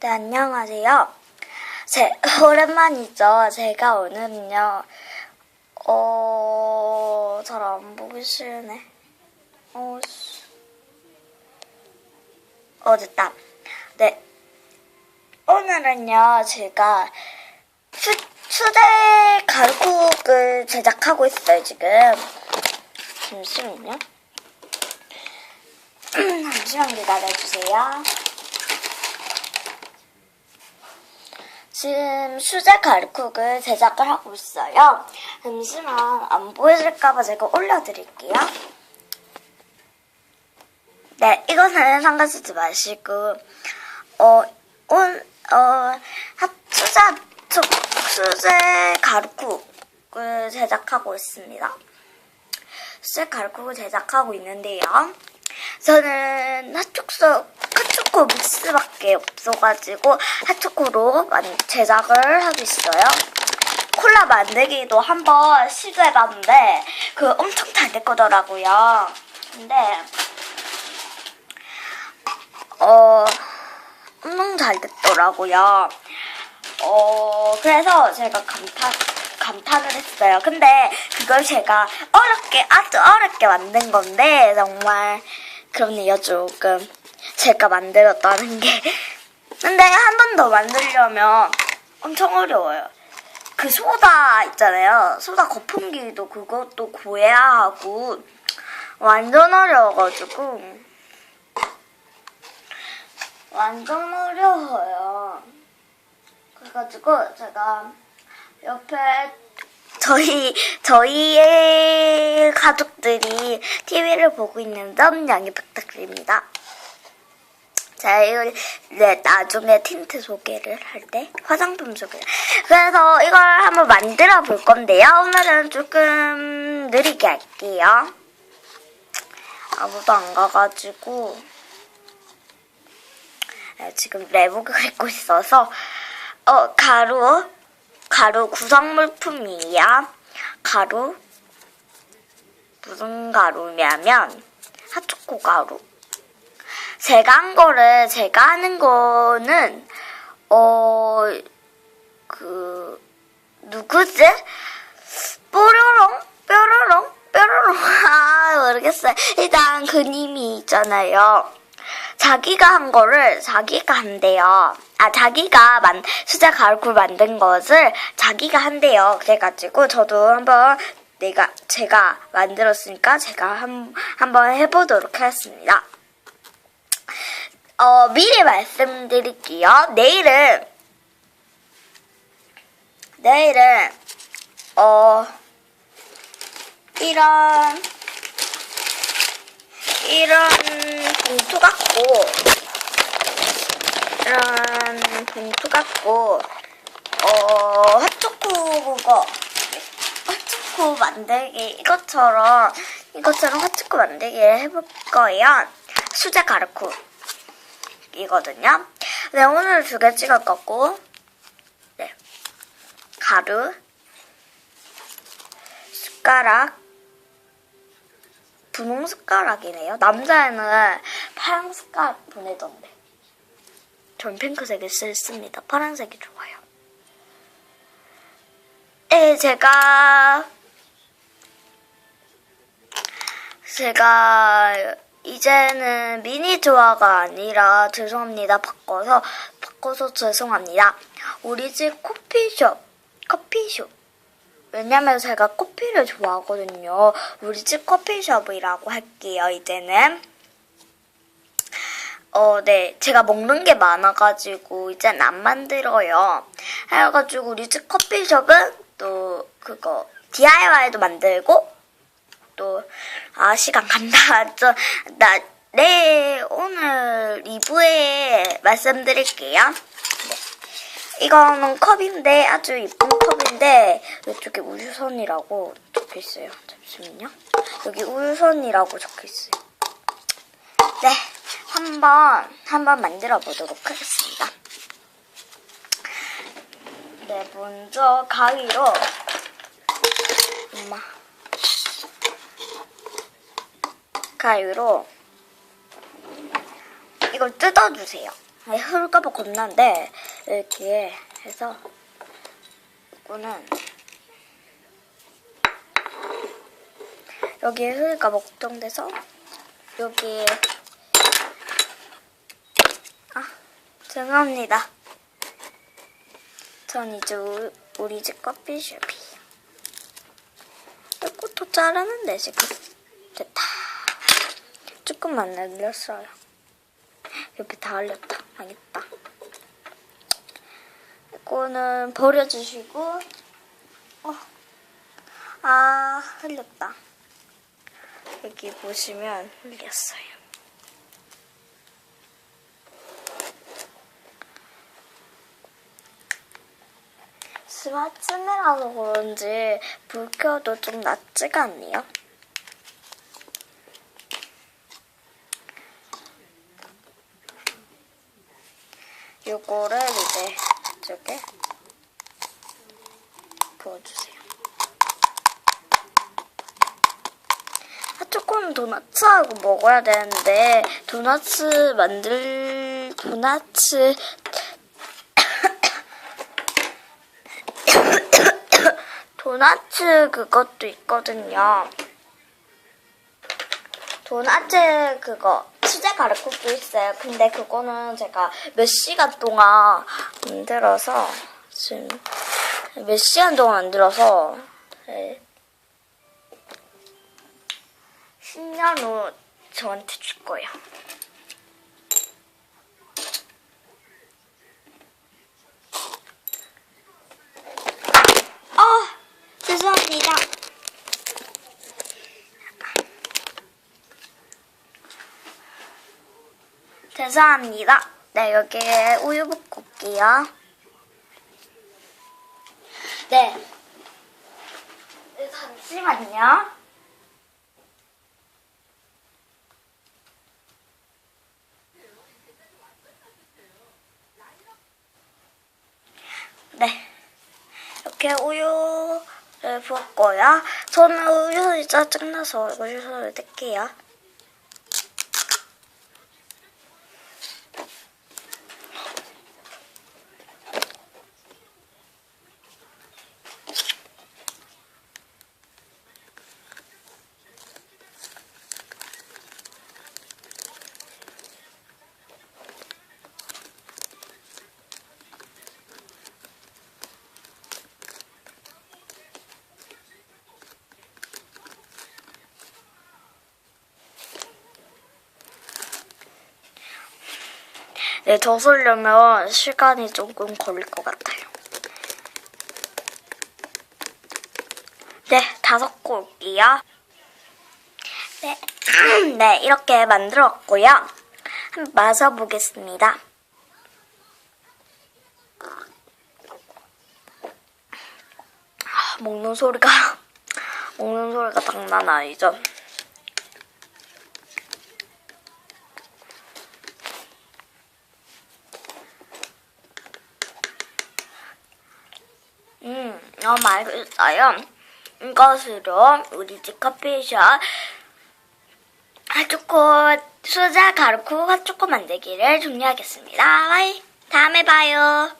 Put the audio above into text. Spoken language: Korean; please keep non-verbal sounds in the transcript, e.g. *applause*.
네, 안녕하세요. 제, 오랜만이죠. 제가 오늘은요, 어, 잘 안 보기 싫네. 어, 씨. 어, 됐다. 네. 오늘은요, 제가 수, 수제 가루국을 제작하고 있어요, 지금. 잠시만요. *clears throat* 잠시만 기다려주세요. 지금 수제 가루국을 제작을 하고 있어요. 잠시만 안 보여질까봐 제가 올려드릴게요. 네, 이거는 상관쓰지 마시고, 어, 온, 어, 합, 수제, 수- 수제 가루국을 제작하고 있습니다. 수제 가루국을 제작하고 있는데요. 저는 핫초코, 핫초코 믹스밖에 없어가지고 핫초코로 만- 제작을 하고 있어요. 콜라 만들기도 한번 시도해봤는데 그 엄청 잘 됐거더라고요. 근데 어 엄청 잘 됐더라고요. 어 그래서 제가 감탄 감탄을 했어요. 근데 그걸 제가 어렵게 아주 어렵게 만든 건데 정말 그러네요 조금 제가 만들었다는 게 근데 한 번 더 만들려면 엄청 어려워요. 그 소다 있잖아요. 소다 거품기도 그것도 구해야 하고 완전 어려워가지고 완전 어려워요. 그래가지고 제가 옆에 저희 저희의 가족들이 TV를 보고 있는 점 양해 부탁드립니다. 자, 이걸 네, 나중에 틴트 소개를 할 때 화장품 소개. 그래서 이걸 한번 만들어 볼 건데요. 오늘은 조금 느리게 할게요. 아무도 안 가가지고 네, 지금 레북을 읽고 *laughs* 있어서 어 가루 가루 구성 물품이에요. 가루 무슨 가루냐면 핫초코 가루. 제가 한 거를 제가 하는 거는 어 그 누구지? 뽀로롱 뾰로롱 뾰로롱 *laughs* 아 모르겠어요. 일단 그 님이 있잖아요. 자기가 한 거를 자기가 한대요. 아, 자기가 만, 수제 가루를 만든 것을 자기가 한대요. 그래가지고 저도 한번 내가, 제가 만들었으니까 제가 한, 한번 해보도록 하겠습니다. 어, 미리 말씀드릴게요. 내일은, 내일은, 어, 이런, 이런 봉투 같고 이런 봉투 같고 어 핫초코 그거 핫초코 만들기 이것처럼 이것처럼 핫초코 만들기를 해볼 거예요. 수제 가루코 이거든요. 네 오늘 두 개 찍을 거고 네 가루 숟가락 분홍 숟가락이네요. 남자애는 파란 숟가락 보내던데. 전 핑크색을 쓰습니다. 파란색이 좋아요. 예, 제가 제가 이제는 미니 조화가 아니라 죄송합니다. 바꿔서 바꿔서 죄송합니다. 우리 집 커피숍 커피숍 왜냐면 제가 커피를 좋아하거든요. 우리 집 커피숍이라고 할게요, 이제는. 어, 네. 제가 먹는 게 많아가지고, 이젠 안 만들어요. 해가지고, 우리 집 커피숍은 또, 그거, DIY도 만들고, 또, 아, 시간 간다. *laughs* 저, 나, 네, 오늘 2부에 말씀드릴게요. 이거는 컵인데 아주 이쁜 컵인데 이쪽에 우유선이라고 적혀 있어요. 잠시만요. 여기 우유선이라고 적혀 있어요. 네, 한번 한번 만들어 보도록 하겠습니다. 네, 먼저 가위로 엄마 가위로 이걸 뜯어주세요. 아니, 흘까봐 겁난데, 이렇게 해서, 이거는, 여기에 흘까봐 걱정돼서, 여기에, 아, 죄송합니다. 전 이제 우- 우리 집 커피숍이에요. 꽃도 자르는데 지금 됐다. 조금만 날렸어요. 옆에 다 흘렸다. 망했다. 이거는 버려주시고, 어, 아 흘렸다. 여기 보시면 흘렸어요. 스마트맨이라서 그런지 불 켜도 좀 낫지가 않네요. 요거를 이제 이쪽에 부어주세요. 아, 조금 도넛하고 먹어야 되는데 도넛 만들 도넛 도넛 그것도 있거든요. 도넛 그거 수제 가래국도 있어요. 근데 그거는 제가 몇 시간 동안 만들어서 지금 몇 시간 동안 만들어서 네. 10년 후 저한테 줄 거예요. 어, 죄송합니다. 죄송합니다. 네, 여기에 우유 붓고 올게요. 네. 네, 잠시만요. 네. 이렇게 우유를 부었고요. 저는 우유 짜증나서 우유를 뗄게요. 네, 더 쏠려면 시간이 조금 걸릴 것 같아요. 네, 다 섞고 올게요. 네, *clears throat* 네, 이렇게 만들었고요. 한번 마셔보겠습니다. 아, 먹는 소리가, *laughs* 먹는 소리가 장난 아니죠? 음, 너무 맛있어요. 이것으로 우리 집 커피숍 핫초코 수자 가루코 핫초코 만들기를 종료하겠습니다. 바이. 다음에 봐요.